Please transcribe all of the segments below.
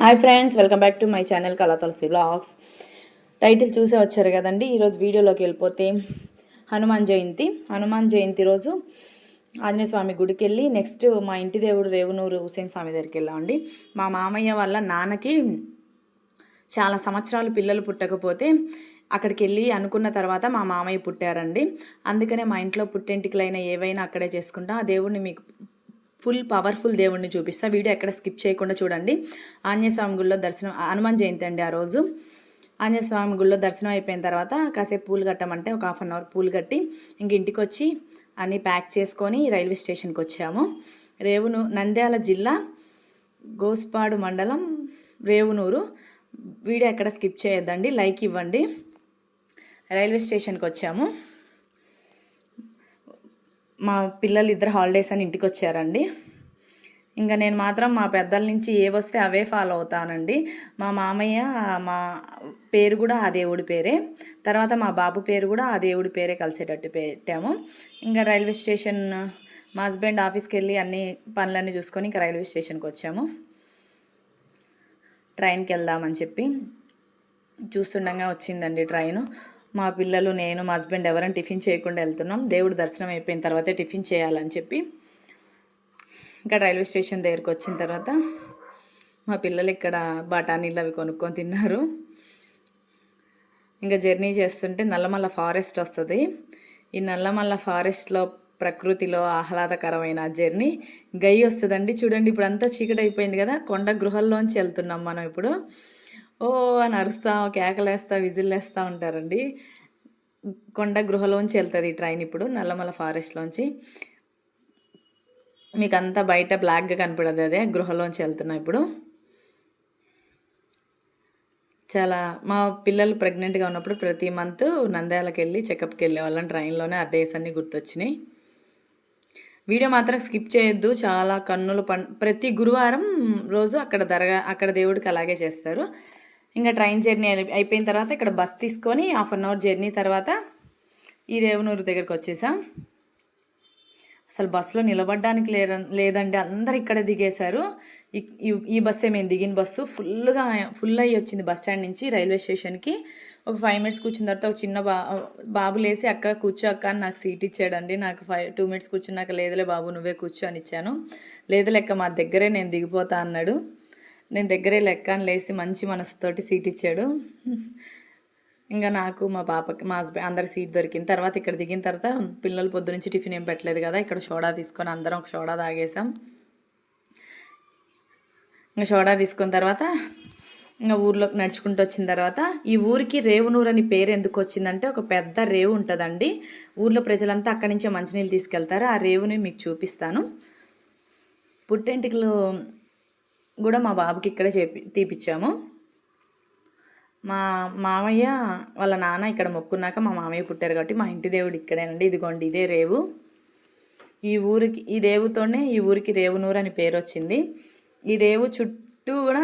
Hi friends welcome back to my channel Kalatulasi blogs. Title చూసే వచ్చారు కదండి ఈరోజు వీడియోలోకి వెళ్ళిపోతే హనుమాన్ జయంతి. హనుమాన్ జయంతి రోజు ఆంజనేయ స్వామి గుడికి వెళ్ళి నెక్స్ట్ మా ఇంటి దేవుడు రేవునూరు హుసేన్ స్వామి దగ్గరికి వెళ్ళామండి. మా మామయ్య వాళ్ళ నాన్నకి చాలా సంవత్సరాలు పిల్లలు పుట్టకపోతే అక్కడికి వెళ్ళి అనుకున్న తర్వాత మా మామయ్య పుట్టారండి. అందుకనే మా ఇంట్లో పుట్టెంటికలైన ఏవైనా అక్కడే చేసుకుంటాం. ఆ దేవుడిని మీకు ఫుల్ పవర్ఫుల్ దేవుడిని చూపిస్తా. వీడియో ఎక్కడ స్కిప్ చేయకుండా చూడండి. ఆంజనేయస్వామి గుడిలో దర్శనం హనుమాన్ జయంతి అండి ఆ రోజు. ఆంజనేయస్వామి గుడిలో దర్శనం అయిపోయిన తర్వాత కాసేపు పూలు కట్టమంటే ఒక హాఫ్ అన్ అవర్ పూలు కట్టి ఇంక ఇంటికి వచ్చి అన్నీ ప్యాక్ చేసుకొని రైల్వే స్టేషన్కి వచ్చాము. రేవును నంద్యాల జిల్లా గోస్పాడు మండలం రేవునూరు. వీడియో ఎక్కడ స్కిప్ చేయొద్దండి లైక్ ఇవ్వండి. రైల్వే స్టేషన్కి వచ్చాము. మా పిల్లలు ఇద్దరు హాలిడేస్ అని ఇంటికి వచ్చారండి ఇంకా నేను మాత్రం మా పెద్దల నుంచి ఏ వస్తే అవే ఫాలో అవుతానండి. మా మామయ్య మా పేరు కూడా ఆ దేవుడి పేరే. తర్వాత మా బాబు పేరు కూడా ఆ దేవుడి పేరే కలిసేటట్టు పెట్టాము. ఇంకా రైల్వే స్టేషన్ మా హస్బెండ్ ఆఫీస్కి వెళ్ళి అన్ని పనులన్నీ చూసుకొని ఇంకా రైల్వే స్టేషన్కి వచ్చాము. ట్రైన్కి వెళ్దామని చెప్పి చూస్తుండగా వచ్చిందండి ట్రైను. మా పిల్లలు నేను మా హస్బెండ్ ఎవరైనా టిఫిన్ చేయకుండా వెళ్తున్నాం. దేవుడు దర్శనం అయిపోయిన తర్వాతే టిఫిన్ చేయాలని చెప్పి ఇంకా రైల్వే స్టేషన్ దగ్గరికి వచ్చిన తర్వాత మా పిల్లలు ఇక్కడ బఠానీలు అవి కొనుక్కొని తిన్నారు. ఇంకా జర్నీ చేస్తుంటే నల్లమల్ల ఫారెస్ట్ వస్తుంది. ఈ నల్లమల్ల ఫారెస్ట్లో ప్రకృతిలో ఆహ్లాదకరమైన జర్నీ. గై వస్తుందండి. చూడండి ఇప్పుడు అంతా చీకటి అయిపోయింది కదా. కొండ గృహల్లోంచి వెళ్తున్నాం మనం ఇప్పుడు. ఓ అని అరుస్తా కేకలేస్తా విజిల్లేస్తూ ఉంటారండి. కొండ గృహలోంచి వెళ్తుంది ఈ ట్రైన్ ఇప్పుడు నల్లమల ఫారెస్ట్లోంచి మీకు అంతా బయట బ్లాక్గా కనపడదు అదే గృహలోంచి వెళ్తున్నా ఇప్పుడు. చాలా మా పిల్లలు ప్రెగ్నెంట్గా ఉన్నప్పుడు ప్రతి మంత్ నంద్యాలకు వెళ్ళి చెకప్కి వెళ్ళే వాళ్ళని ట్రైన్లోనే ఆ డేస్ అన్నీ గుర్తొచ్చినాయి. వీడియో మాత్రం స్కిప్ చేయొద్దు చాలా కన్నులు పం ప్రతి గురువారం రోజు అక్కడ దరగా అక్కడ దేవుడికి అలాగే చేస్తారు. ఇంకా ట్రైన్ జర్నీ అయిపోయిన తర్వాత ఇక్కడ బస్ తీసుకొని హాఫ్ అన్ అవర్ జర్నీ తర్వాత ఈ రేవునూరు దగ్గరికి వచ్చేసాం. అసలు బస్సులో నిలబడడానికి లేర లేదండి అందరు ఇక్కడ దిగేశారు. ఈ బస్సే మేము దిగిన బస్సు. ఫుల్గా ఫుల్ అయ్యి వచ్చింది బస్ స్టాండ్ నుంచి రైల్వే స్టేషన్కి. ఒక ఫైవ్ మినిట్స్ కూర్చున్న తర్వాత ఒక చిన్న బా బాబు లేసి అక్క కూర్చో అక్క అని నాకు సీట్ ఇచ్చాడండి. నాకు ఫైవ్ టూ మినిట్స్ కూర్చున్నాక లేదులే బాబు నువ్వే కూర్చో అని ఇచ్చాను. లేదు మా దగ్గరే నేను దిగిపోతా అన్నాడు. నేను దగ్గరే లెక్క లేసి లేచి మంచి మనసుతోటి సీట్ ఇచ్చాడు. ఇంకా నాకు మా పాపకి మా హస్బెండ్ అందరి సీట్ దొరికిన తర్వాత ఇక్కడ దిగిన తర్వాత పిల్లలు పొద్దు నుంచి టిఫిన్ ఏం పెట్టలేదు కదా ఇక్కడ సోడా తీసుకొని అందరం ఒక సోడా తాగేసాం ఇంకా సోడా తీసుకున్న తర్వాత ఇంకా ఊర్లోకి నడుచుకుంటూ వచ్చిన తర్వాత ఈ ఊరికి రేవునూరు అని పేరు ఎందుకు వచ్చిందంటే ఒక పెద్ద రేవు ఉంటుందండి. ఊర్లో ప్రజలంతా అక్కడి నుంచే మంచినీళ్ళు తీసుకెళ్తారు. ఆ రేవుని మీకు చూపిస్తాను. పుట్టెంటికలు కూడా మా బాబుకి ఇక్కడే చేపి తీపిచ్చాము. మా మామయ్య వాళ్ళ నాన్న ఇక్కడ మొక్కున్నాక మా మామయ్య పుట్టారు కాబట్టి మా ఇంటి దేవుడు ఇక్కడేనండి. ఇదిగోండి ఇదే రేవు. ఈ ఊరికి ఈ రేవుతోనే ఈ ఊరికి రేవునూరు అని పేరు వచ్చింది. ఈ రేవు చుట్టూ కూడా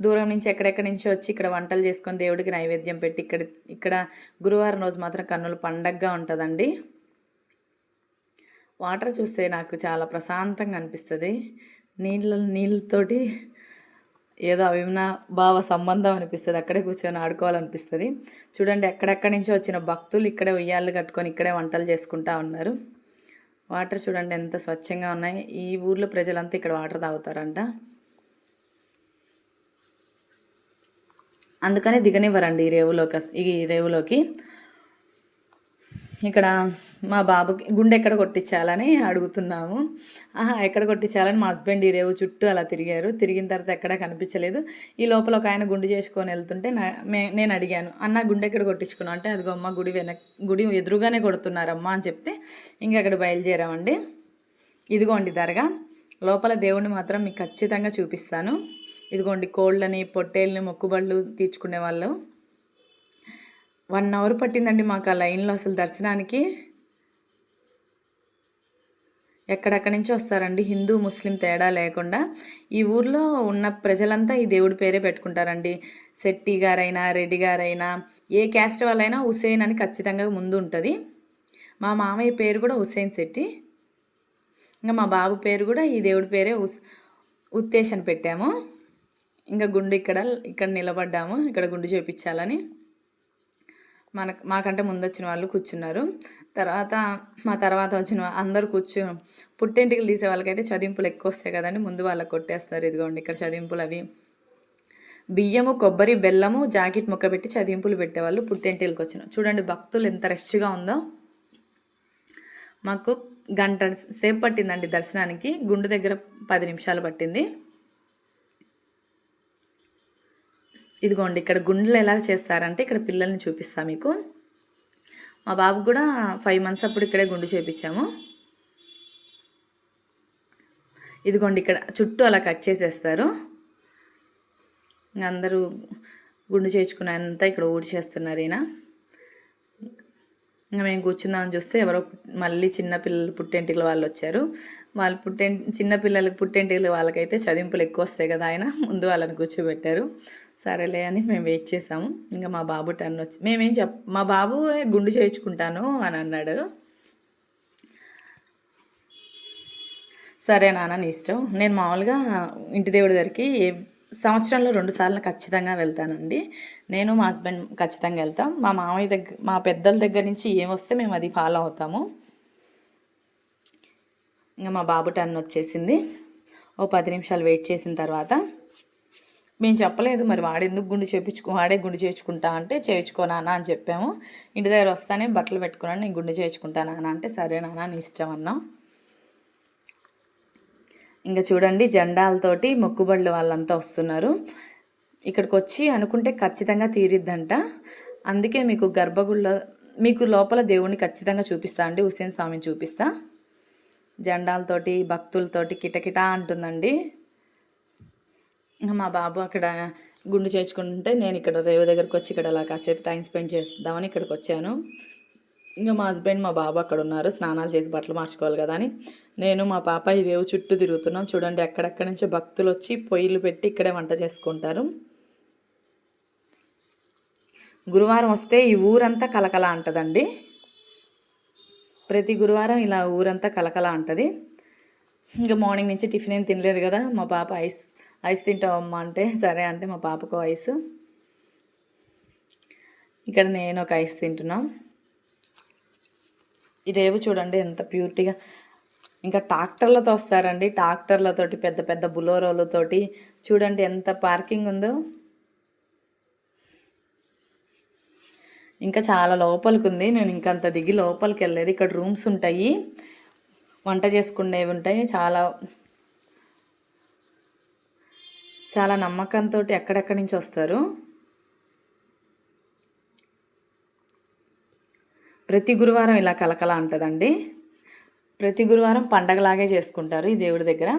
దూరం నుంచి ఎక్కడెక్కడి నుంచి వచ్చి ఇక్కడ వంటలు చేసుకొని దేవుడికి నైవేద్యం పెట్టి ఇక్కడ ఇక్కడ గురువారం రోజు మాత్రం కన్నుల పండగగా ఉంటుందండి. వాటర్ చూస్తే నాకు చాలా ప్రశాంతంగా అనిపిస్తుంది. నీళ్ళ నీళ్ళతోటి ఏదో అవినా భావ సంబంధం అనిపిస్తుంది. అక్కడే కూర్చొని ఆడుకోవాలనిపిస్తుంది. చూడండి ఎక్కడెక్కడి నుంచి వచ్చిన భక్తులు ఇక్కడే ఉయ్యాలు కట్టుకొని ఇక్కడే వంటలు చేసుకుంటా ఉన్నారు. వాటర్ చూడండి ఎంత స్వచ్ఛంగా ఉన్నాయి. ఈ ఊర్లో ప్రజలంతా ఇక్కడ వాటర్ తాగుతారంట. అందుకని దిగనివ్వరండి ఈ రేవులోకి ఈ రేవులోకి. ఇక్కడ మా బాబుకి గుండె ఎక్కడ కొట్టించాలని అడుగుతున్నాము. ఆహా ఎక్కడ కొట్టించాలని మా హస్బెండ్ ఈ రేవు చుట్టూ అలా తిరిగారు. తిరిగిన తర్వాత ఎక్కడ కనిపించలేదు. ఈ లోపల ఒక ఆయన గుండు చేసుకొని వెళ్తుంటే నేను అడిగాను అన్న గుండె ఎక్కడ కొట్టించుకున్నావు? అంటే అదిగో అమ్మ గుడి వెనక్ గుడి ఎదురుగానే కొడుతున్నారమ్మా అని చెప్తే ఇంకా అక్కడ బయలుదేరామండి. ఇదిగోండి దరగా లోపల దేవుణ్ణి మాత్రం మీకు ఖచ్చితంగా చూపిస్తాను. ఇదిగోండి కోళ్ళని పొట్టేళ్ళని మొక్కుబళ్ళు తీర్చుకునే వాళ్ళు. వన్ అవర్ పట్టిందండి మాకు ఆ లైన్లో అసలు దర్శనానికి. ఎక్కడెక్కడి నుంచి వస్తారండి? హిందూ ముస్లిం తేడా లేకుండా. ఈ ఊర్లో ఉన్న ప్రజలంతా ఈ దేవుడి పేరే పెట్టుకుంటారండి. శెట్టి గారైనా రెడ్డి గారైనా ఏ క్యాస్ట్ వాళ్ళైనా హుసేన్ అని ఖచ్చితంగా ముందు ఉంటుంది. మా మామయ్య పేరు కూడా హుసేన్ శెట్టి. ఇంకా మా బాబు పేరు కూడా ఈ దేవుడి పేరే ఉస్ పెట్టాము. ఇంకా గుండు ఇక్కడ ఇక్కడ నిలబడ్డాము. ఇక్కడ గుండు చూపించాలని. మన మాకంటే ముందు వచ్చిన వాళ్ళు కూర్చున్నారు. తర్వాత మా తర్వాత వచ్చిన అందరు అందరూ కూర్చు పుట్టింటికి తీసే వాళ్ళకైతే చదింపులు ఎక్కువ వస్తాయి కదండి. ముందు వాళ్ళకి కొట్టేస్తారు. ఇదిగోండి ఇక్కడ చదింపులు అవి. బియ్యము కొబ్బరి బెల్లము జాకెట్ ముక్క పెట్టి చదింపులు పెట్టేవాళ్ళు పుట్టింటికి వచ్చిన చూడండి భక్తులు ఎంత రష్గా ఉందో. మాకు గంట సేపు పట్టిందండి దర్శనానికి. గుండు దగ్గర పది నిమిషాలు పట్టింది. ఇదిగోండి ఇక్కడ గుండెలు ఎలా చేస్తారంటే ఇక్కడ పిల్లల్ని చూపిస్తా మీకు. మా బాబు కూడా ఫైవ్ మంత్స్ అప్పుడు ఇక్కడే గుండు చేపించాము. ఇదిగోండి ఇక్కడ చుట్టూ అలా కట్ చేసేస్తారు. అందరూ గుండు చేయించుకున్నంతా ఇక్కడ ఊడి చేస్తున్నారు ఈయన. ఇంకా మేము కూర్చుందామని చూస్తే ఎవరో మళ్ళీ చిన్నపిల్లలు పుట్టెంటికల వాళ్ళు వచ్చారు. వాళ్ళు పుట్టెం చిన్నపిల్లలకు పుట్టెంటికలు వాళ్ళకైతే చదింపులు ఎక్కువ వస్తాయి కదా ఆయన. ముందు వాళ్ళని కూర్చోబెట్టారు. సరేలే అని మేము వెయిట్ చేసాము. ఇంకా మా బాబు టర్న్ వచ్చి మేమేం చెప్ మా బాబు గుండు చేయించుకుంటాను అని అన్నాడు. సరే నాన్న నీ ఇష్టం. నేను మామూలుగా ఇంటి దేవుడి దగ్గరికి ఏ- సంవత్సరంలో రెండు సార్లు ఖచ్చితంగా వెళ్తానండి. నేను మా హస్బెండ్ ఖచ్చితంగా వెళ్తాం. మా మామయ్య దగ్గర మా పెద్దల దగ్గర నుంచి ఏమొస్తే మేము అది ఫాలో అవుతాము. ఇంకా మా బాబు టర్న్ వచ్చేసింది. ఓ పది నిమిషాలు వెయిట్ చేసిన తర్వాత మేము చెప్పలేదు మరి వాడెందుకు గుండు చేయించుకో వాడే గుండు చేయించుకుంటా అంటే చేయించుకోనానా అని చెప్పాము. ఇంటి దగ్గర వస్తానే బట్టలు పెట్టుకున్నాను నేను గుండు చేయించుకుంటా అంటే సరే నాన్న నీ ఇష్టం అన్నాం. ఇంకా చూడండి జెండాలతోటి మొక్కుబళ్ళు వాళ్ళంతా వస్తున్నారు. ఇక్కడికి వచ్చి అనుకుంటే ఖచ్చితంగా తీరిద్దంట. అందుకే మీకు గర్భగుళ్ళ మీకు లోపల దేవుణ్ణి ఖచ్చితంగా చూపిస్తా అండి హుసేన్ స్వామిని చూపిస్తా. జెండాలతోటి భక్తులతోటి కిటకిటా అంటుందండి. మా బాబు అక్కడ గుండు చేర్చుకుంటుంటే నేను ఇక్కడ రేవు దగ్గరకు వచ్చి ఇక్కడ అలా కాసేపు టైం స్పెండ్ చేద్దామని ఇక్కడికి వచ్చాను ఇంకా మా హస్బెండ్ మా బాబు అక్కడ ఉన్నారు. స్నానాలు చేసి బట్టలు మార్చుకోవాలి కదా అని. నేను మా పాప ఈ రేవు చుట్టూ తిరుగుతున్నాం. చూడండి ఎక్కడెక్కడి నుంచి భక్తులు వచ్చి పొయ్యిలు పెట్టి ఇక్కడే వంట చేసుకుంటారు. గురువారం వస్తే ఈ ఊరంతా కలకల అంటదండి. ప్రతి గురువారం ఇలా ఊరంతా కలకల అంటది. ఇంకా మార్నింగ్ నుంచి టిఫిన్ ఏం తినలేదు కదా. మా పాప ఐస్ ఐస్ తింటావమ్మా అంటే సరే అంటే మా పాపకు ఐస్. ఇక్కడ నేను ఒక ఐస్ తింటున్నాను ఈ రేవు చూడండి ఎంత ప్యూరిటీగా. ఇంకా ట్రాక్టర్లతో వస్తారండి. ట్రాక్టర్లతోటి పెద్ద పెద్ద బులోరోలతోటి చూడండి ఎంత పార్కింగ్ ఉందో. ఇంకా చాలా లోపలికి ఉంది నేను ఇంకంత అంత దిగి లోపలికి వెళ్ళలేదు ఇక్కడ రూమ్స్ ఉంటాయి. వంట చేసుకునేవి ఉంటాయి. చాలా చాలా నమ్మకంతో ఎక్కడెక్కడి నుంచి వస్తారు. ప్రతి గురువారం ఇలా కలకల ఉంటుందండి ప్రతి గురువారం పండగలాగే చేసుకుంటారు ఈ దేవుడి దగ్గర.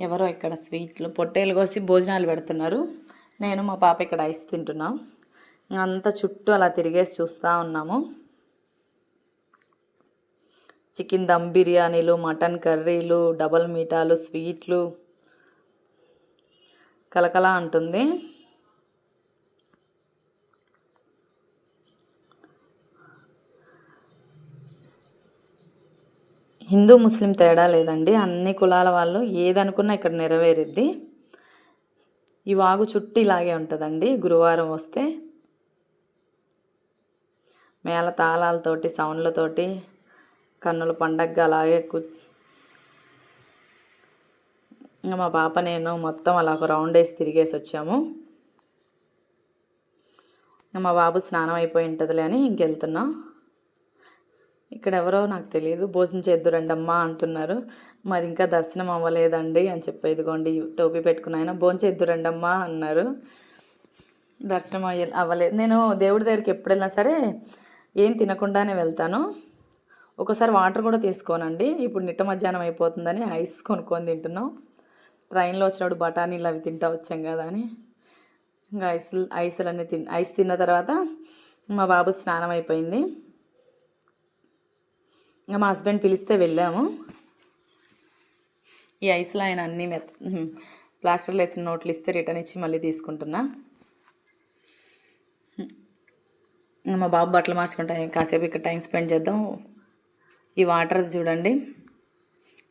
ఎవరో ఇక్కడ స్వీట్లు పొట్టేలు కోసి భోజనాలు పెడుతున్నారు. నేను మా పాప ఇక్కడ ఐస్ తింటున్నాం. అంతా చుట్టూ అలా తిరిగేసి చూస్తూ ఉన్నాము. చికెన్ దమ్ బిర్యానీలు మటన్ కర్రీలు డబల్ మీటాలు స్వీట్లు. కలకల అంటుంది. హిందూ ముస్లిం తేడా లేదండి. అన్ని కులాల వాళ్ళు ఏదనుకున్నా ఇక్కడ నెరవేరుద్ది. ఈ వాగు చుట్టూ ఇలాగే ఉంటుందండి. గురువారం వస్తే మేళ తాళాలతోటి సౌండ్లతోటి కన్నుల పండగగా అలాగే కు మా పాప నేను మొత్తం అలా ఒక రౌండ్ వేసి తిరిగేసి వచ్చాము. మా బాబు స్నానం అయిపోయి ఉంటుందిలే అని ఇంకెళ్తున్నాం. ఇక్కడ ఎవరో నాకు తెలియదు భోజనం చేద్దురండమ్మా అంటున్నారు. మాది ఇంకా దర్శనం అవ్వలేదండి అని చెప్పి ఇదిగోండి టోపీ పెట్టుకున్న ఆయన. భోజనం చేద్దురండమ్మా అన్నారు. దర్శనం అయ్యే అవ్వలేదు నేను దేవుడి దగ్గరికి ఎప్పుడు వెళ్ళినా సరే ఏం తినకుండానే వెళ్తాను. ఒకసారి వాటర్ కూడా తీసుకోనండి. ఇప్పుడు నిట్ట మధ్యాహ్నం అయిపోతుందని ఐస్ కొనుక్కొని తింటున్నాం. ట్రైన్లో వచ్చినప్పుడు బఠానీలు అవి తింటా వచ్చాం కదా అని. ఇంకా ఐస్ ఐసులన్నీ తిన్ ఐస్ తిన్న తర్వాత మా బాబు స్నానం అయిపోయింది. ఇంకా మా హస్బెండ్ పిలిస్తే వెళ్ళాము. ఈ ఐస్లో ఆయన అన్నీ మెత్త ప్లాస్టర్లు వేసిన నోట్లు ఇస్తే రిటర్న్ ఇచ్చి మళ్ళీ తీసుకుంటున్నా. ఇంకా మా బాబు బట్టలు మార్చుకుంటా కాసేపు ఇక్కడ టైం స్పెండ్ చేద్దాం. ఈ వాటర్ చూడండి.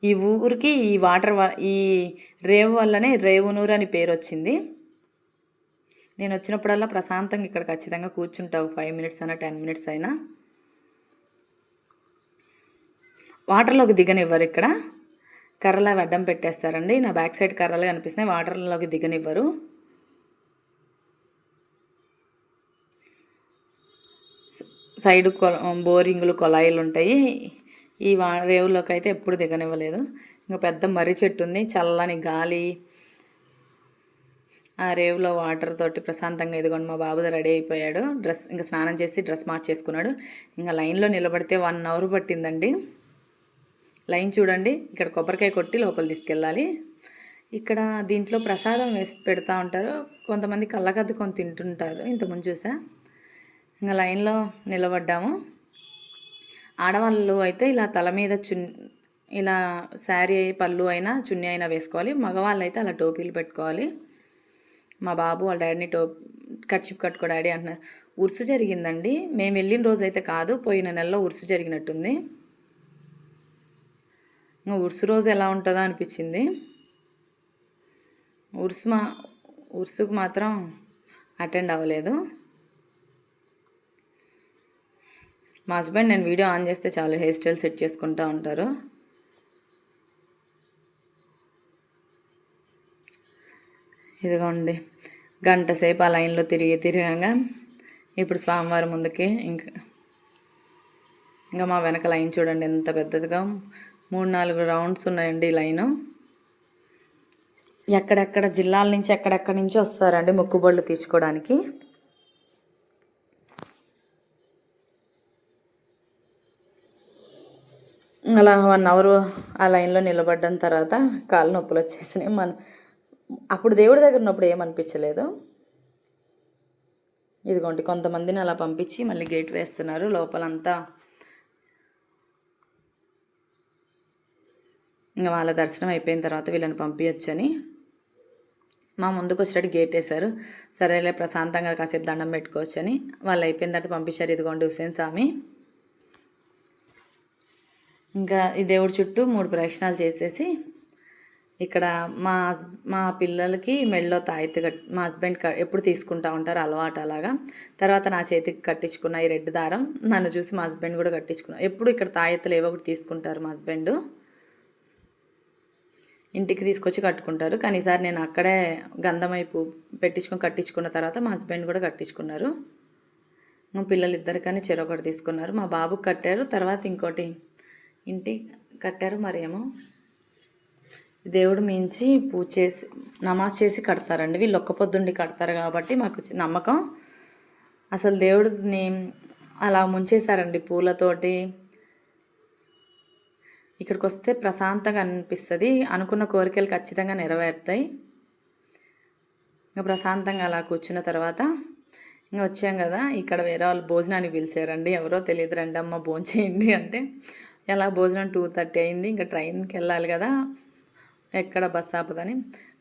ఈ ఊరికి ఈ వాటర్ వ- ఈ రేవు వల్లనే రేవునూరు అని పేరు వచ్చింది. నేను వచ్చినప్పుడల్లా ప్రశాంతంగా ఇక్కడ ఖచ్చితంగా కూర్చుంటావు ఫైవ్ మినిట్స్ అయినా టెన్ మినిట్స్ అయినా. వాటర్లోకి దిగనివ్వరు ఇక్కడ. కర్రలు అవి అడ్డం పెట్టేస్తారండి. నా బ్యాక్ సైడ్ కర్రలు కనిపిస్తున్నాయి. వాటర్లోకి దిగనివ్వరు. సైడ్ కొల బోరింగులు కొలాయిలు ఉంటాయి. ఈ వా రేవులోకి అయితే ఎప్పుడు దిగనివ్వలేదు. ఇంకా పెద్ద మర్రి చెట్టు ఉంది. చల్లని గాలి. ఆ రేవులో వాటర్ తోటి ప్రశాంతంగా ఇదిగోండి మా బాబు రెడీ అయిపోయాడు. డ్రెస్ ఇంకా స్నానం చేసి డ్రెస్ మార్చేసుకున్నాడు. ఇంకా లైన్లో నిలబడితే వన్ అవర్ పట్టిందండి. లైన్ చూడండి. ఇక్కడ కొబ్బరికాయ కొట్టి లోపల తీసుకెళ్ళాలి. ఇక్కడ దీంట్లో ప్రసాదం వేసి పెడతా ఉంటారు. కొంతమంది కళ్ళకద్దుకొని తింటుంటారు. ఇంతకుముందు చూసా? ఇంకా లైన్లో నిలబడ్డాము. ఆడవాళ్ళు అయితే ఇలా తల మీద చున్ ఇలా శారీ పళ్ళు అయినా చున్నీ అయినా వేసుకోవాలి. మగవాళ్ళు అయితే అలా టోపీలు పెట్టుకోవాలి. మా బాబు వాళ్ళ డాడీని టో కర్చిప్ కట్టుకో డాడీ అంటున్నారు. ఉరుసు జరిగిందండి. మేము వెళ్ళిన రోజు అయితే కాదు. పోయిన నెలలో ఉరుసు జరిగినట్టుంది. ఇంకా ఉరుసు రోజు ఎలా ఉంటుందో అనిపించింది. ఉరుసు మా ఉరుసుకు మాత్రం అటెండ్ అవ్వలేదు. మా హస్బెండ్ నేను వీడియో ఆన్ చేస్తే చాలు హెయిర్ స్టైల్ సెట్ చేసుకుంటూ ఉంటారు. ఇదిగోండి గంట సేపు ఆ లైన్లో తిరిగి తిరగగా ఇప్పుడు స్వామివారి ముందుకి ఇంకా ఇంకా మా వెనక లైన్ చూడండి ఎంత పెద్దదిగా మూడు నాలుగు రౌండ్స్ ఉన్నాయండి లైను. ఎక్కడెక్కడ జిల్లాల నుంచి ఎక్కడెక్కడి నుంచి వస్తారండి మొక్కుబళ్ళు తీర్చుకోవడానికి? అలా వన్ అవర్ ఆ లైన్లో నిలబడ్డం తర్వాత కాళ్ళు నొప్పులు వచ్చేసినాయి. మన అప్పుడు దేవుడి దగ్గర ఉన్నప్పుడు ఏమనిపించలేదు ఇదిగోండి కొంతమందిని అలా పంపించి మళ్ళీ గేట్ వేస్తున్నారు. లోపలంతా ఇంకా వాళ్ళ దర్శనం అయిపోయిన తర్వాత వీళ్ళని పంపించని మా ముందుకు వచ్చేటట్టు గేట్ వేశారు. సరేలే ప్రశాంతంగా కాసేపు దండం పెట్టుకోవచ్చని వాళ్ళు అయిపోయిన తర్వాత పంపించారు. ఇదిగోండి హుసేన్ స్వామి. ఇంకా ఈ దేవుడి చుట్టూ మూడు ప్రదక్షిణాలు చేసేసి ఇక్కడ మా మా పిల్లలకి మెడలో తాయితీ కట్ మా హస్బెండ్ ఎప్పుడు తీసుకుంటా ఉంటారు అలవాటు అలాగా. తర్వాత నా చేతికి కట్టించుకున్న ఈ రెడ్ దారం నన్ను చూసి మా హస్బెండ్ కూడా కట్టించుకున్నాను ఎప్పుడు ఇక్కడ తాయెత్తులు ఏవో ఒకటి తీసుకుంటారు మా హస్బెండ్. ఇంటికి తీసుకొచ్చి కట్టుకుంటారు. కానీ ఈసారి నేను అక్కడే గంధమైపు పెట్టించుకొని కట్టించుకున్న తర్వాత మా హస్బెండ్ కూడా కట్టించుకున్నారు. మా పిల్లలు ఇద్దరు కానీ చెరొకటి తీసుకున్నారు. మా బాబుకి కట్టారు. తర్వాత ఇంకోటి ఇంటి కట్టారు మరేమో దేవుడు మించి పూజ చేసి నమాజ్ చేసి కడతారండి. వీళ్ళు ఒక్క పొద్దుండి కడతారు కాబట్టి మాకు నమ్మకం. అసలు దేవుడిని అలా ముంచేశారండి పూలతోటి. ఇక్కడికి వస్తే ప్రశాంతంగా అనిపిస్తుంది. అనుకున్న కోరికలు ఖచ్చితంగా నెరవేరుతాయి. ఇంకా ప్రశాంతంగా అలా కూర్చున్న తర్వాత ఇంకా వచ్చాం కదా. ఇక్కడ వేరే వాళ్ళు భోజనానికి పిలిచారండి. ఎవరో తెలియదు రండి అమ్మ భోంచేయండి అంటే. ఎలా భోజనం టూ థర్టీ అయింది. ఇంకా ట్రైన్కి వెళ్ళాలి కదా. ఎక్కడ బస్ ఆపదని.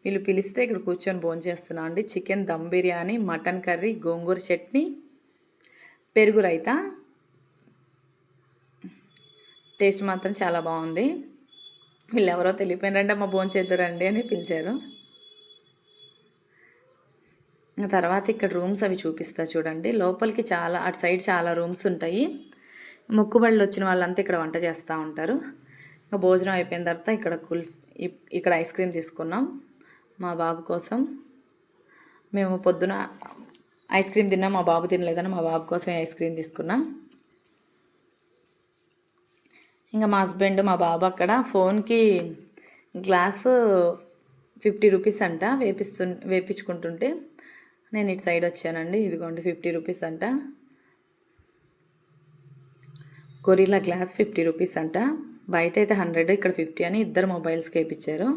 వీళ్ళు పిలిస్తే ఇక్కడ కూర్చొని భోంచేస్తున్నాం అండి. Chicken dum biryani mutton curry gongura chutney పెరుగు రైతా టేస్ట్ మాత్రం చాలా బాగుంది. వీళ్ళు ఎవరో తెలియపోయినారంటే మా భోంచేద్దరండి అని పిలిచారు. తర్వాత ఇక్కడ రూమ్స్ అవి చూపిస్తా చూడండి. లోపలికి చాలా అటు సైడ్ చాలా రూమ్స్ ఉంటాయి. మొక్కుబళ్ళు వచ్చిన వాళ్ళంతా ఇక్కడ వంట చేస్తూ ఉంటారు. ఇంకా భోజనం అయిపోయిన తర్వాత ఇక్కడ కుల్ఫ్ ఇక్కడ ఐస్ క్రీమ్ తీసుకున్నాం మా బాబు కోసం. మేము పొద్దున ఐస్ క్రీమ్ తిన్నాం మా బాబు తినలేదని మా బాబు కోసం ఐస్ క్రీమ్ తీసుకున్నాం. ఇంకా మా హస్బెండ్ మా బాబు అక్కడ ఫోన్కి గ్లాసు ఫిఫ్టీ రూపీస్ అంట వేపిస్తు వేపించుకుంటుంటే నేను ఇటు సైడ్ వచ్చానండి ఇదిగోండి ఫిఫ్టీ రూపీస్ అంట. గొరిల్లా గ్లాస్ ఫిఫ్టీ రూపీస్ అంట. బయట అయితే హండ్రెడ్ ఇక్కడ ఫిఫ్టీ అని ఇద్దరు మొబైల్స్కి వేయించారు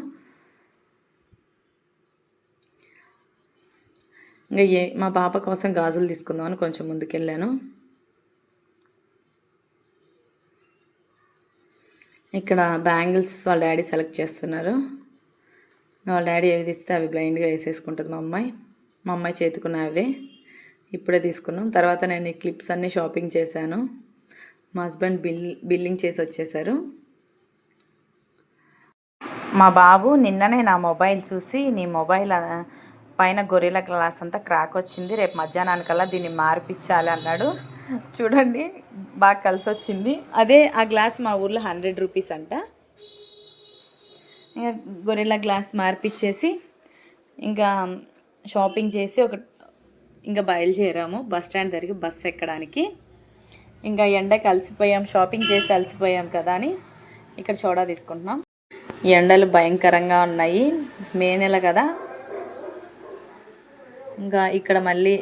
ఇంకా ఏ మా పాప కోసం గాజులు తీసుకుందామని కొంచెం ముందుకెళ్ళాను. ఇక్కడ బ్యాంగిల్స్ వాళ్ళ డాడీ సెలెక్ట్ చేస్తున్నారు. వాళ్ళ డాడీ ఏవి తీస్తే అవి బ్లైండ్గా వేసేసుకుంటుంది మా అమ్మాయి. మా అమ్మాయి చేతుకున్న అవే. ఇప్పుడే తీసుకున్నాం. తర్వాత నేను ఈ క్లిప్స్ అన్నీ షాపింగ్ చేశాను. మా హస్బెండ్ బిల్ బిల్లింగ్ చేసి వచ్చేసారు. మా బాబు నిన్ననే నా మొబైల్ చూసి నీ మొబైల్ పైన గొరిల గ్లాస్ అంతా క్రాక్ వచ్చింది. రేపు మధ్యాహ్నానికల్లా దీన్ని మార్పిచ్చాలి అన్నాడు. చూడండి బాగా కలిసి వచ్చింది అదే ఆ గ్లాస్ మా ఊర్లో హండ్రెడ్ రూపీస్ అంట. ఇంకా గొరిల్లా గ్లాస్ మార్పిచ్చేసి ఇంకా షాపింగ్ చేసి ఒక ఇంకా బయలుదేరాము. బస్ స్టాండ్ దగ్గరికి బస్సు ఎక్కడానికి. ఇంకా ఎండకి అలసిపోయాం. షాపింగ్ చేసి అలసిపోయాం కదా అని ఇక్కడ చోడా తీసుకుంటున్నాం. ఎండలు భయంకరంగా ఉన్నాయి. మే నెల కదా. ఇంకా ఇక్కడ మళ్ళీ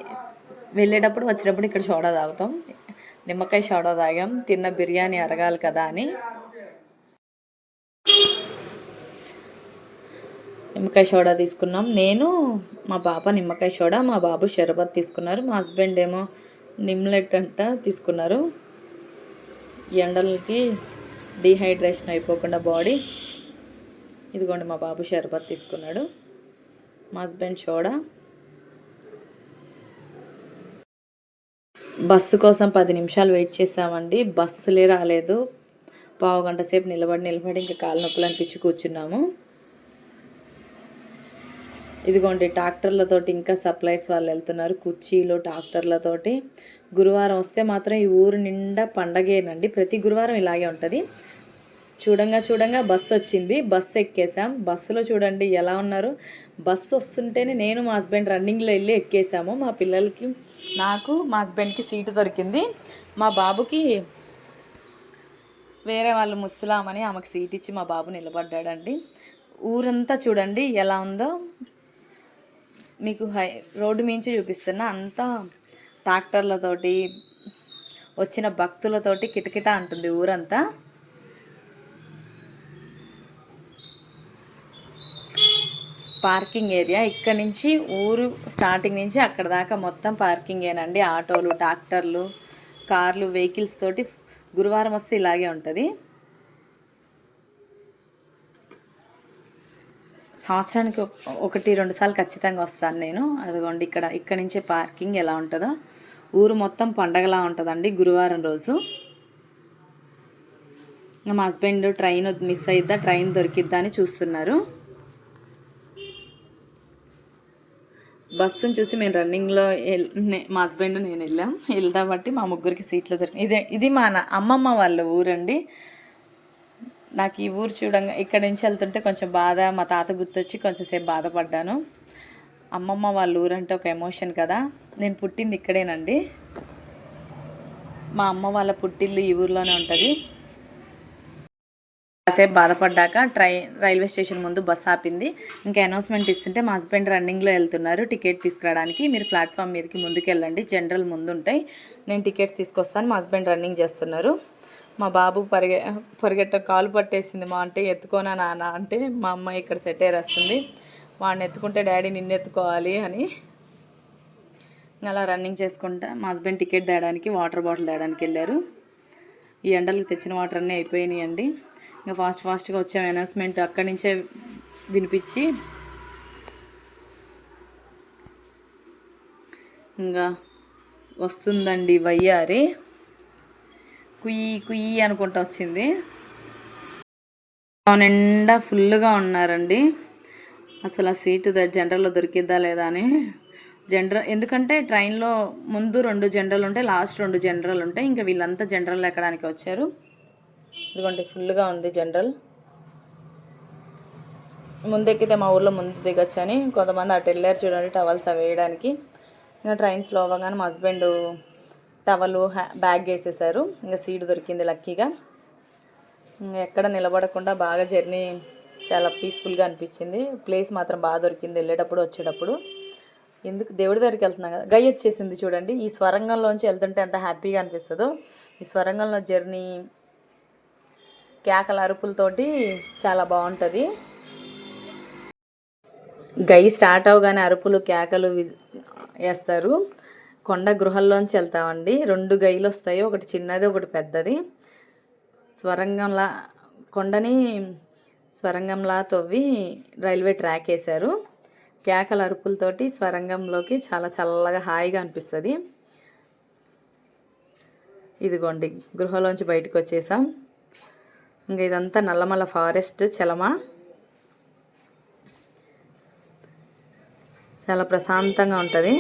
వెళ్ళేటప్పుడు వచ్చేటప్పుడు ఇక్కడ సోడా తాగుతాం. నిమ్మకాయ సోడా తాగాం. తిన్న బిర్యానీ అరగాలి కదా అని. నిమ్మకాయ సోడా తీసుకున్నాం. నేను మా పాప నిమ్మకాయ సోడా మా బాబు షర్బత్ తీసుకున్నారు. మా హస్బెండ్ ఏమో నిమ్లెట్ అంట తీసుకున్నారు. ఎండలకి డీహైడ్రేషన్ అయిపోకుండా బాడీ. ఇదిగోండి మా బాబు షర్బత్ తీసుకున్నాడు. మా హస్బెండ్ సోడా. బస్సు కోసం పది నిమిషాలు వెయిట్ చేసామండి. బస్సులే రాలేదు. పావు గంట సేపు నిలబడి నిలబడి ఇంకా కాలు నొప్పులు అనిపించి కూర్చున్నాము. ఇదిగోండి ట్రాక్టర్లతోటి ఇంకా సప్లైస్ వాళ్ళు వెళ్తున్నారు. కుర్చీలు ట్రాక్టర్లతోటి. గురువారం వస్తే మాత్రం ఈ ఊరు నిండా పండగేనండి. ప్రతి గురువారం ఇలాగే ఉంటుంది. చూడంగా చూడంగా బస్సు వచ్చింది. బస్సు ఎక్కేసాం బస్సులో చూడండి ఎలా ఉన్నారు. బస్సు వస్తుంటేనే నేను మా హస్బెండ్ రన్నింగ్లో వెళ్ళి ఎక్కేసాము మా పిల్లలకి నాకు మా హస్బెండ్కి సీటు దొరికింది. మా బాబుకి వేరే వాళ్ళు ముస్లామని ఆమెకు సీట్ ఇచ్చి మా బాబు నిలబడ్డాడండి. ఊరంతా చూడండి ఎలా ఉందో. మీకు హై రోడ్డు మించి చూపిస్తున్నా అంతా ట్రాక్టర్లతోటి వచ్చిన భక్తులతోటి కిటకిట అంటుంది ఊరంతా. Parking area. ఇక్కడ నుంచి ఊరు స్టార్టింగ్ నుంచి అక్కడ దాకా మొత్తం పార్కింగ్ ఏనండి. ఆటోలు ట్రాక్టర్లు కార్లు వెహికల్స్ తోటి గురువారం వస్తే ఇలాగే ఉంటుంది. సంవత్సరానికి ఒకటి రెండు సార్లు ఖచ్చితంగా వస్తాను నేను. అదిగోండి ఇక్కడ ఇక్కడ నుంచే పార్కింగ్ ఎలా ఉంటుందో. ఊరు మొత్తం పండగలా ఉంటుందండి గురువారం రోజు. మా హస్బెండ్ ట్రైన్ మిస్ అయిద్దా ట్రైన్ దొరికిద్దా అని చూస్తున్నారు. బస్సును చూసి మేము రన్నింగ్లో మా హస్బెండ్ నేను వెళ్ళాం. వెళ్దా బట్టి మా ముగ్గురికి సీట్లు దొరికి ఇదే ఇది మా నా- అమ్మమ్మ వాళ్ళ ఊరండి. నాకు ఈ ఊరు చూడంగా ఇక్కడ నుంచి వెళ్తుంటే కొంచెం బాధ మా తాత గుర్తొచ్చి కొంచెంసేపు బాధపడ్డాను. అమ్మమ్మ వాళ్ళ ఊరు అంటే ఒక ఎమోషన్ కదా. నేను పుట్టింది ఇక్కడేనండి. మా అమ్మ వాళ్ళ పుట్టిల్లు ఈ ఊర్లోనే ఉంటుంది. కాసేపు బాధపడ్డాక ట్రైన్ రైల్వే స్టేషన్ ముందు బస్ ఆపింది. ఇంకా అనౌన్స్మెంట్ ఇస్తుంటే మా హస్బెండ్ రన్నింగ్లో వెళ్తున్నారు. టికెట్ తీసుకురావడానికి మీరు ప్లాట్ఫామ్ మీదకి ముందుకు వెళ్ళండి జనరల్ ముందు ఉంటాయి నేను టికెట్స్ తీసుకొస్తాను. మా హస్బెండ్ రన్నింగ్ చేస్తున్నారు. మా బాబు పరిగె పరిగెట్ట కాలు పట్టేసింది. మా అంటే ఎత్తుకోనా నాన్న అంటే మా అమ్మ ఇక్కడ సెట్ వస్తుంది. వాడిని ఎత్తుకుంటే డాడీ నిన్ను ఎత్తుకోవాలి అని అలా రన్నింగ్ చేసుకుంటా. మా హస్బెండ్ టికెట్ తేయడానికి వాటర్ బాటిల్ తేయడానికి వెళ్ళారు. ఈ ఎండలకు తెచ్చిన వాటర్ అన్నీ అయిపోయినాయి అండి ఇంకా ఫాస్ట్ ఫాస్ట్గా వచ్చే అనౌన్స్మెంట్ అక్కడి నుంచే వినిపించి ఇంకా వస్తుందండి వయ్యారి. కుయ్యి కుయ్యి అనుకుంటా వచ్చింది. నిండా ఫుల్గా ఉన్నారండి. అసలు ఆ సీటు ద- జనరల్లో దొరికిద్దా లేదా అని జనరల్ ఎందుకంటే ట్రైన్లో ముందు రెండు జనరల్ ఉంటాయి లాస్ట్ రెండు జనరల్ ఉంటాయి. ఇంకా వీళ్ళంతా జనరల్ ఎక్కడానికి వచ్చారు? ఇదిగోండి ఫుల్గా ఉంది జనరల్. ముందెక్కితే మా ఊర్లో ముందు దిగొచ్చు అని కొంతమంది అటు వెళ్ళారు చూడండి టవల్స్ అవి వేయడానికి. ఇంకా ట్రైన్ స్లో అవ్వగానే మా హస్బెండ్ టవల్ హ్యా- బ్యాగ్ వేసేసారు. ఇంకా సీట్ దొరికింది లక్కీగా. ఇంకా ఎక్కడ నిలబడకుండా బాగా జర్నీ చాలా పీస్ఫుల్గా అనిపించింది. ప్లేస్ మాత్రం బాగా దొరికింది వెళ్ళేటప్పుడు వచ్చేటప్పుడు. ఎందుకు దేవుడి దగ్గరికి వెళ్తున్నాం కదా? గై వచ్చేసింది చూడండి. ఈ స్వరంగంలోంచి వెళ్తుంటే ఎంత హ్యాపీగా అనిపిస్తుందో. ఈ స్వరంగంలో జర్నీ కేకల అరుపులతోటి చాలా బాగుంటుంది. గై స్టార్ట్ అవగానే అరుపులు కేకలు వి- వేస్తారు. కొండ గృహల్లోంచి వెళ్తామండి. రెండు గైలు వస్తాయి. ఒకటి చిన్నది ఒకటి పెద్దది. స్వరంగంలా కొండని స్వరంగంలా తవ్వి రైల్వే ట్రాక్ వేశారు. కేకల అరుపులతోటి స్వరంగంలోకి చాలా చల్లగా హాయిగా అనిపిస్తుంది. ఇదిగోండి గృహలోంచి బయటకు వచ్చేసాం. ఇంకా ఇదంతా నల్లమల్ల ఫారెస్ట్ చలమ. చాలా ప్రశాంతంగా ఉంటుంది.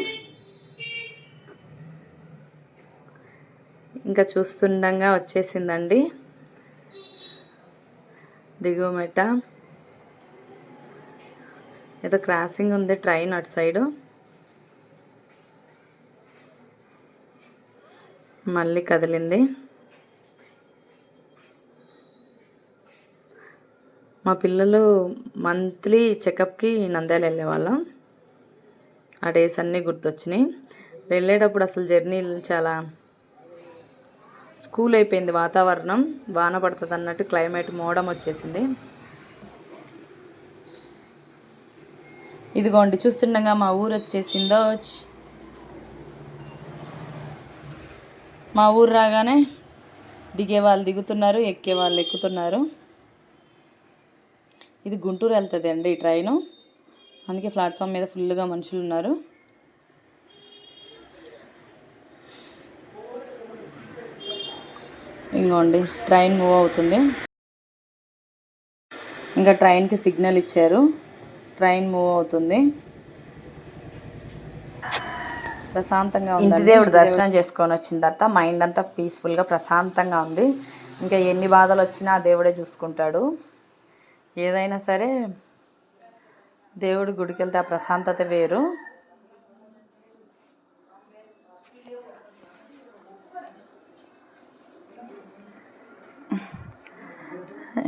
ఇంకా చూస్తుండగా వచ్చేసిందండి. దిగువ మెట్ట ఏదో క్రాసింగ్ ఉంది ట్రైన్ అటు సైడు. మళ్ళీ కదిలింది. మా పిల్లలు మంత్లీ చెకప్కి నంద్యాల వెళ్ళేవాళ్ళం. ఆ డేస్ అన్నీ గుర్తొచ్చినాయి. వెళ్ళేటప్పుడు అసలు జర్నీ చాలా కూల్ అయిపోయింది వాతావరణం. వాన పడుతుంది అన్నట్టు క్లైమేట్ మోడం వచ్చేసింది. ఇదిగోండి చూస్తుండగా మా ఊరు వచ్చేసిందో. మా ఊరు రాగానే దిగే వాళ్ళు దిగుతున్నారు ఎక్కే వాళ్ళు ఎక్కుతున్నారు. ఇది గుంటూరు వెళ్తుంది అండి ఈ ట్రైను. అందుకే ప్లాట్ఫామ్ మీద ఫుల్గా మనుషులు ఉన్నారు. ఇంకోండి ట్రైన్ మూవ్ అవుతుంది. ఇంకా ట్రైన్కి సిగ్నల్ ఇచ్చారు. ట్రైన్ మూవ్ అవుతుంది. ప్రశాంతంగా ఉంది దేవుడు దర్శనం చేసుకొని వచ్చిన తర్వాత మైండ్ అంతా పీస్ఫుల్గా ప్రశాంతంగా ఉంది. ఇంకా ఎన్ని బాధలు వచ్చినా ఆ దేవుడే చూసుకుంటాడు. ఏదైనా సరే దేవుడి గుడికి వెళ్తే ఆ ప్రశాంతత వేరు.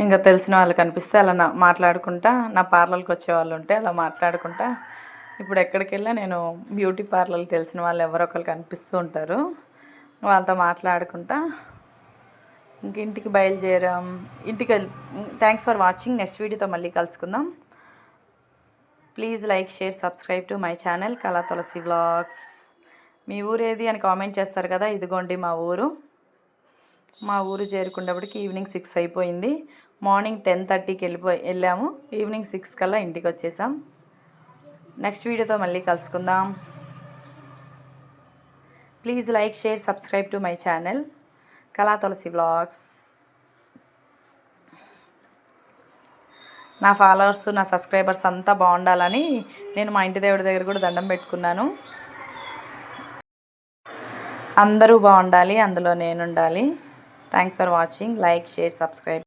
ఇంకా తెలిసిన వాళ్ళు కనిపిస్తే అలా నా మాట్లాడుకుంటా నా పార్లర్కి వచ్చే వాళ్ళు ఉంటే అలా మాట్లాడుకుంటా. ఇప్పుడు ఎక్కడికి వెళ్ళా నేను బ్యూటీ పార్లర్లు తెలిసిన వాళ్ళు ఎవరో ఒకరు కనిపిస్తూ ఉంటారు. వాళ్ళతో మాట్లాడుకుంటా. ఇంక ఇంటికి బయలుదేరాం. ఇంటికి థ్యాంక్స్ ఫర్ వాచింగ్ నెక్స్ట్ వీడియోతో మళ్ళీ కలుసుకుందాం. Please like share subscribe to my channel Kala Tulasi vlogs మీ ఊరేది అని కామెంట్ చేస్తారు కదా ఇదిగోండి మా ఊరు. మా ఊరు చేరుకున్నప్పటికి ఈవినింగ్ సిక్స్ అయిపోయింది. మార్నింగ్ టెన్ థర్టీకి వెళ్ళిపోయి వెళ్ళాము. ఈవినింగ్ సిక్స్ కల్లా ఇంటికి వచ్చేసాం. నెక్స్ట్ వీడియోతో మళ్ళీ కలుసుకుందాం. Please like share subscribe to my channel Kala Tulasi blogs నా ఫాలోవర్స్ నా సబ్స్క్రైబర్స్ అంతా బాగుండాలని నేను మా ఇంటి దేవుడి దగ్గర కూడా దండం పెట్టుకున్నాను. అందరూ బాగుండాలి అందులో నేను ఉండాలి thanks for watching like share subscribe